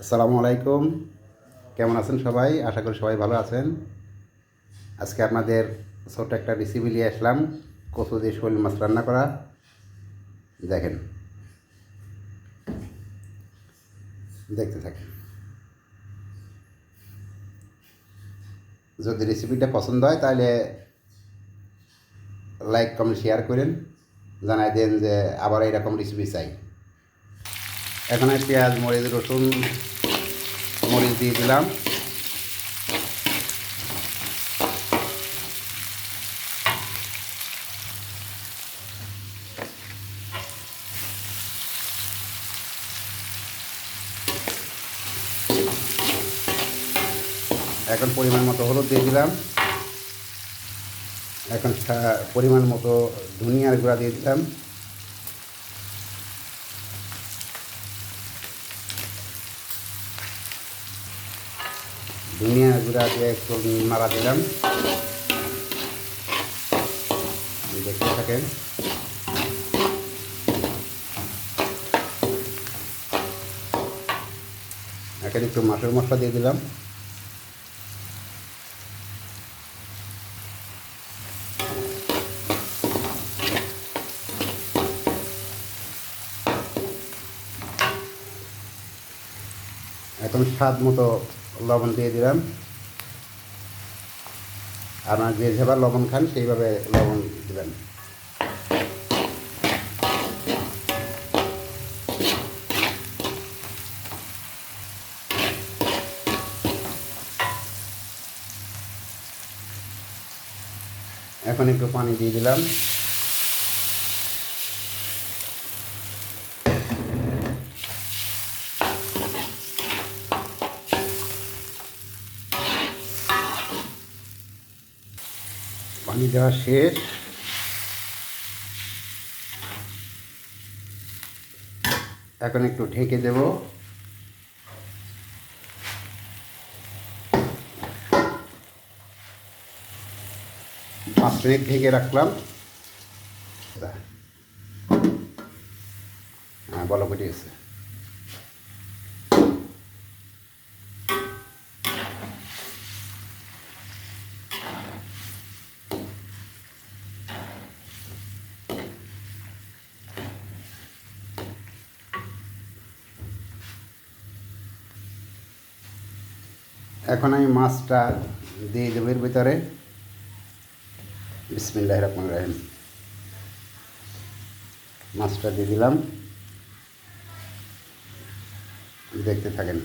আসসালামু আলাইকুম। কেমন আছেন সবাই? আশা করি সবাই ভালো আছেন। আজকে আপনাদের ছোট্ট একটা রেসিপি নিয়ে আসলাম, কচু দিয়ে শোল মাছ রান্না করা। দেখেন। দেখতে থাকেন। যদি রেসিপিটা পছন্দ হয়, তাহলে লাইক কমেন্ট শেয়ার করেন। জানাই দেন যে আবার এরকম রেসিপি চাই। এখানে পেঁয়াজ, মরিচ, রসুন দিয়ে দিলাম। এখন পরিমাণ মতো হলুদ দিয়ে দিলাম। এখন পরিমাণ মতো ধনিয়ার গুঁড়া দিয়ে দিলাম। ধনিয়া গুঁড়া দিয়ে একটু মারা দিলাম। দেখতে থাকেন। এখন একটু মাছের মশলা দিয়ে দিলাম। এখন স্বাদ মতো লবণ দিয়ে দিলাম। আপনার যে যেভাবে লবণ খান, সেইভাবে লবণ দেবেন। এখন একটু পানি দিয়ে দিলাম। পানি দেওয়া শেষ। এখন একটু ঢেকে দেব। পাঁচ মিনিট ঢেকে রাখলাম। হ্যাঁ বলো গেছে। এখন আমি মাছটা দিয়ে দেবো এর ভিতরে। বিসমিল্লাহ রহমান রাহিম। মাছটা দিয়ে দিলাম। দেখতে থাকেন।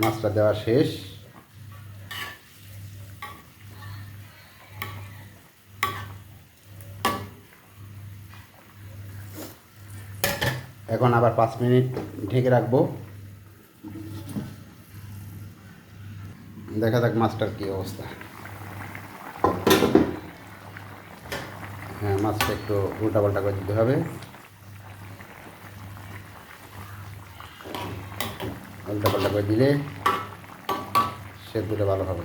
মাছটা দেওয়া শেষ। এখন আবার পাঁচ মিনিট ঢেকে রাখব। দেখা যাক মাছটার কী অবস্থা। হ্যাঁ মাছটা একটু উল্টা পাল্টা করে দিতে হবে। উল্টা পাল্টা করে দিলে সেদ্ধটা ভালো হবে।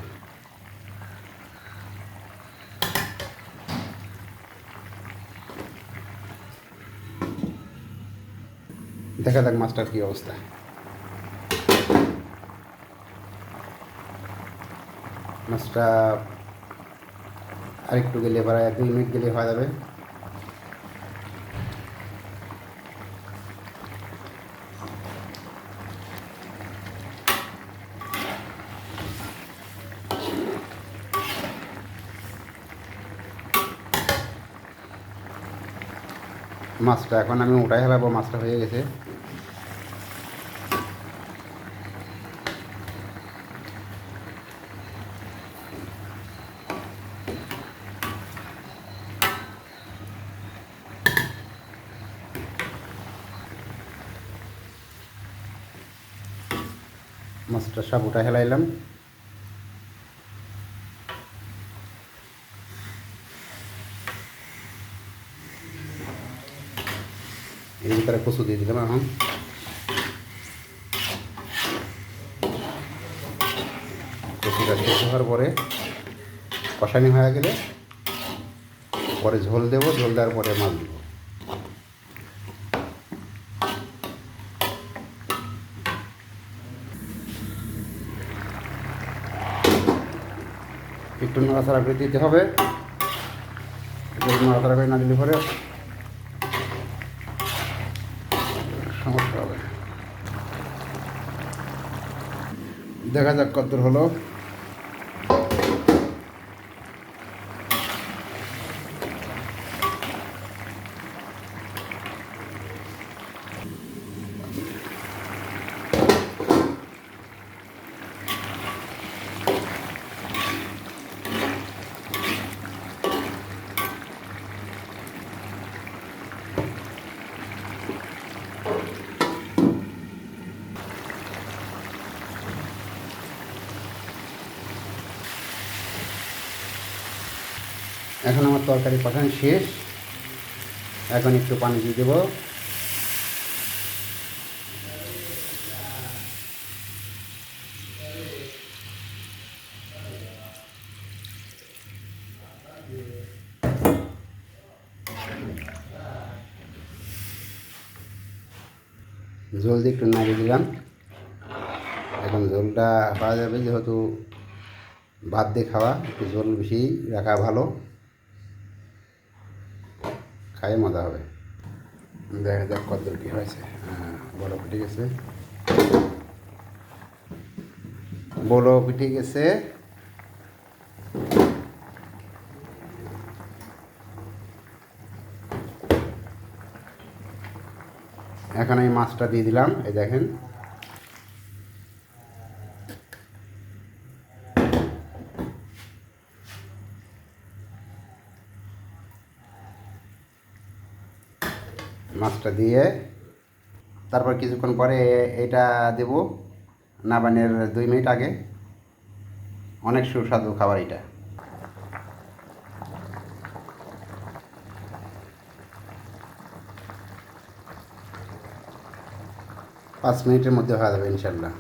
দেখা যাক মাছটার কী অবস্থা। মাছটা আরেকটু গেলে এবার এক দুই মিনিট গেলে হয়ে যাবে। মাছটা এখন আমি উঠাই হেলাবো মাছটা হয়ে গেছে। মাছটা সাবুটা হেলাইলাম। এর ভিতরে কচু দিয়ে দিলাম এখন। কচুটা শেষ হওয়ার পরে কষানি হয়ে গেলে পরে ঝোল দেবো, ঝোল দেওয়ার পরে মাছ দেবো। একটু নড়াচড়া করে দিতে হবে। নড়াচড়া করে না দিলে পরে সমস্যা হবে। দেখা যাক কত হলো। এখন আমার তরকারি কষানো শেষ। এখন একটু পানি দিয়ে দেবো। জল দিয়ে একটু নাড়িয়ে দিলাম। এখন ঝোলটা পাওয়া যাবে, যেহেতু ভাত দিয়ে খাওয়া, একটু ঝোল বেশি রাখা ভালো। খাই, মজা হবে। দেখা যাক কত কী হয়েছে। হ্যাঁ বড় পিঠে গেছে। বড় পিঠে গেছে। এখন আমি মাছটা দিয়ে দিলাম, এই দেখেন। মাছটা দিয়ে তারপর কিছুক্ষণ পরে এটা দেব নাবানের দুই মিনিট আগে। অনেক সুস্বাদু খাবার এটা। পাঁচ মিনিটের মধ্যে হয়ে যাবে ইনশাল্লাহ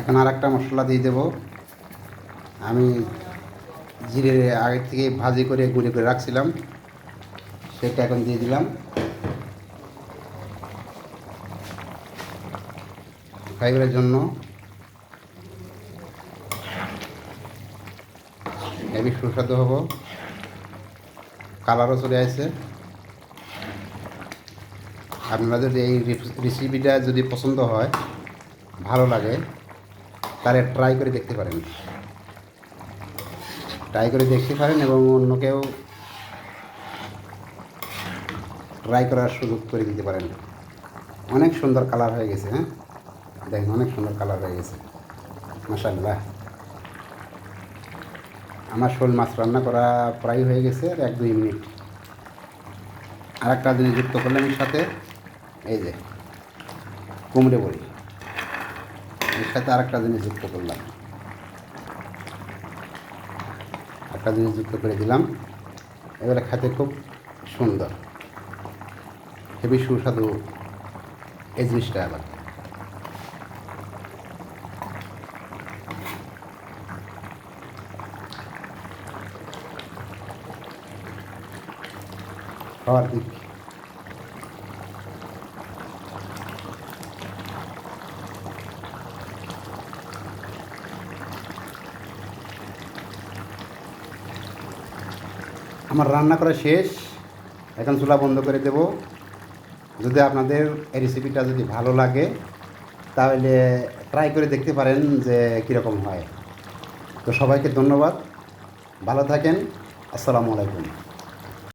এখন আর একটা মশলা দিয়ে দেবো। আমি জিরে আগে থেকে ভাজি করে গুঁড়ি করে রাখছিলাম। সেটা এখন দিয়ে দিলাম। ফাইবারের জন্য হেভি সুস্বাদু হব। কালারও চলে আসছে। আপনারা যদি এই রেসিপিটা যদি পছন্দ হয়, ভালো লাগে, তাহলে ট্রাই করে দেখতে পারেন। ট্রাই করে দেখতে পারেন এবং অন্যকেও ট্রাই করার সুযোগ করে দিতে পারেন। অনেক সুন্দর কালার হয়ে গেছে হ্যাঁ? দেখেন, অনেক সুন্দর কালার হয়ে গেছে। মাসাল্লাহ আমার শোল মাছ রান্না করা প্রায় হয়ে গেছে আর এক দুই মিনিট। আর একটা জিনিস যুক্ত করলাম এর সাথে, এই যে কুমড়ে বড়ি এর সাথে আর একটা জিনিস যুক্ত করলাম। একটা জিনিস যুক্ত করে দিলাম। এবারে খেতে খুব সুন্দর। হেবি সুস্বাদু এই জিনিসটা আবার। খাওয়ার দিক। আমার রান্না করা শেষ। এখন চুলা বন্ধ করে দেব। যদি আপনাদের এই রেসিপিটা যদি ভালো লাগে, তাহলে ট্রাই করে দেখতে পারেন যে কীরকম হয়। তো সবাইকে ধন্যবাদ। ভালো থাকেন। আসসালামু আলাইকুম।